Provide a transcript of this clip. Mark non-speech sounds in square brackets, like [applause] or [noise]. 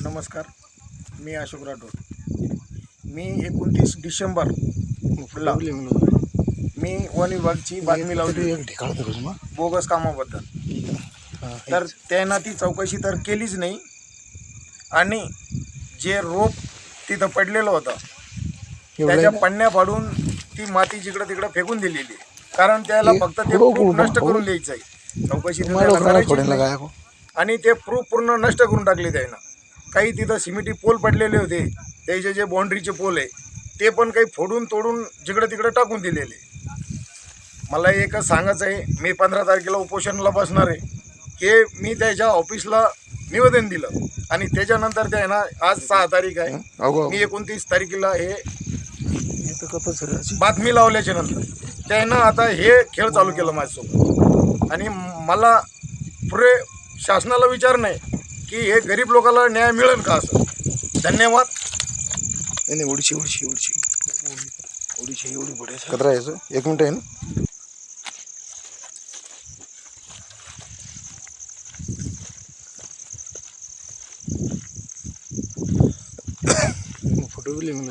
नमस्कार मी अशोक राठोड. मी एकोणतीस डिसेंबर ला मी वन विभागची बातमी लावली बोगस कामाबद्दल. तर त्यांना ती चौकशी तर केलीच नाही. आणि जे रोप तिथं पडलेलं होतं त्याच्या पन्न्या पाडून ती माती जिकडं तिकडं फेकून दिलेली. कारण त्याला फक्त ते प्रूफ नष्ट करून द्यायचं आहे. चौकशी नाही. आणि ते प्रूफ पूर्ण नष्ट करून टाकले त्यानं. काही तिथं सिमेंटी पोल पडलेले होते. त्याचे जे बाउंड्रीचे पोल आहे ते पण काही फोडून तोडून जिकडं तिकडं टाकून दिलेले. मला एकच सांगायचं आहे मी पंधरा तारखेला उपोषणाला बसणार आहे. हे मी त्याच्या ऑफिसला निवेदन दिलं आणि त्याच्यानंतर ते आहे ना आज सहा तारीख आहे. मी एकोणतीस तारखेला हे बातमी लावल्याच्या नंतर. त्यानं आता हे खेळ चालू केलं माझ्यासोबत. आणि मला पुरे शासनाला विचार नाही. की हे गरीब लोकांना न्याय मिळेल का असं? धन्यवाद. नाही उडीची उडीची उडीची उडीची एवढी बढ्या कचरा यायचं एक मिनिट आहे ना. [coughs] फोटो बी लिहून